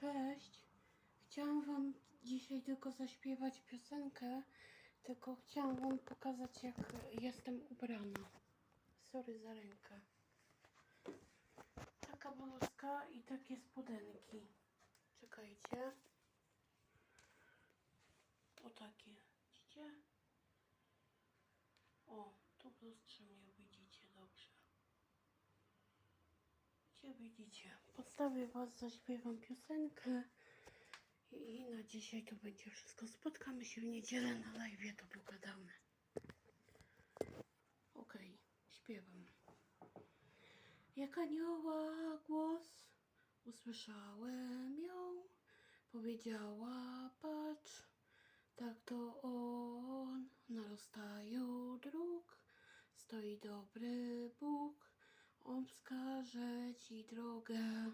Cześć. Chciałam Wam dzisiaj tylko zaśpiewać piosenkę, tylko chciałam Wam pokazać, jak jestem ubrana. Sorry za rękę. Taka bluzka i takie spodenki. Czekajcie. O takie. Widzicie? O, tu w lustrze mnie widzicie dobrze. Gdzie widzicie? Podstawię Was, zaśpiewam piosenkę i na dzisiaj to będzie wszystko. Spotkamy się w niedzielę na live, to pogadamy. Okej, śpiewam. Jak anioła głos usłyszałem ją, powiedziała patrz, tak to on na rozstaju dróg stoi dobry Bóg, on wskaże ci drogę.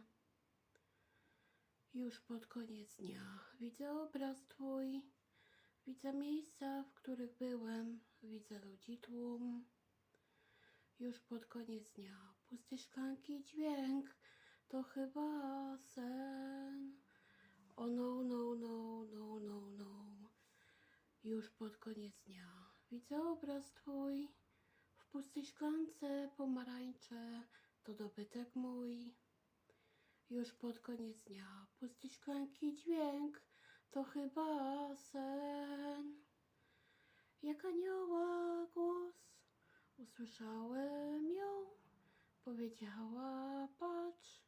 Już pod koniec dnia widzę obraz twój, widzę miejsca, w których byłem, widzę ludzi tłum. Już pod koniec dnia pusty szklanki dźwięk, to chyba sen. O no, no, no, no, no, no. Już pod koniec dnia widzę obraz twój, pustej szklance pomarańcze, to dobytek mój. Już pod koniec dnia pustej szklanki dźwięk, to chyba sen. Jak anioła głos, usłyszałem ją, powiedziała patrz,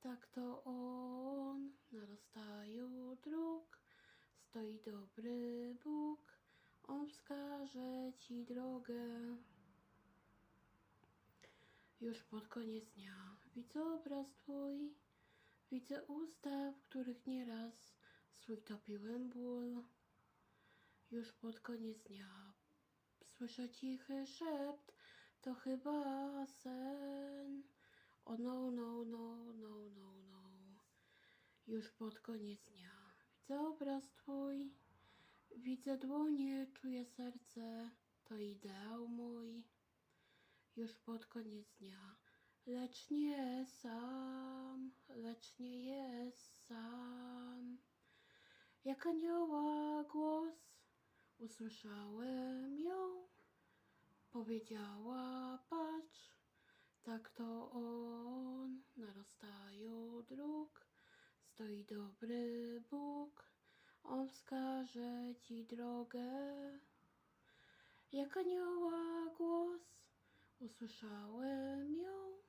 tak to on na rozstaju dróg stoi dobry Bóg, on wskaże ci drogę. Już pod koniec dnia. Widzę obraz twój, widzę usta, w których nieraz swój topiłem ból. Już pod koniec dnia. Słyszę cichy szept, to chyba sen. O no, no, no, no, no, no. Już pod koniec dnia. Widzę obraz twój, widzę dłonie, czuję serce, to ideał mój już pod koniec dnia. Lecz nie sam, lecz nie jest sam. Jak anioła głos, usłyszałem ją, powiedziała patrz, tak to on na rozstaju dróg stoi dobry Bóg, on wskaże ci drogę. Jak anioła głos, usłyszałem ją,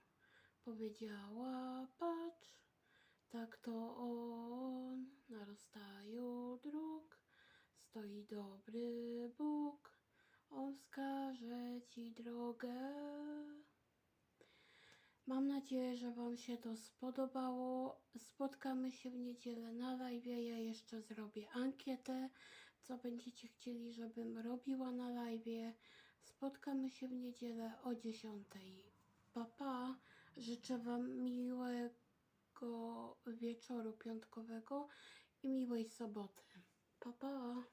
powiedziała patrz, tak to on na rozstaju dróg stoi dobry Bóg, on wskaże ci drogę. Mam nadzieję, że Wam się to spodobało. Spotkamy się w niedzielę na live. Ja jeszcze zrobię ankietę, co będziecie chcieli, żebym robiła na live. Spotkamy się w niedzielę o 10. Pa, pa. Życzę Wam miłego wieczoru piątkowego i miłej soboty. Pa, pa.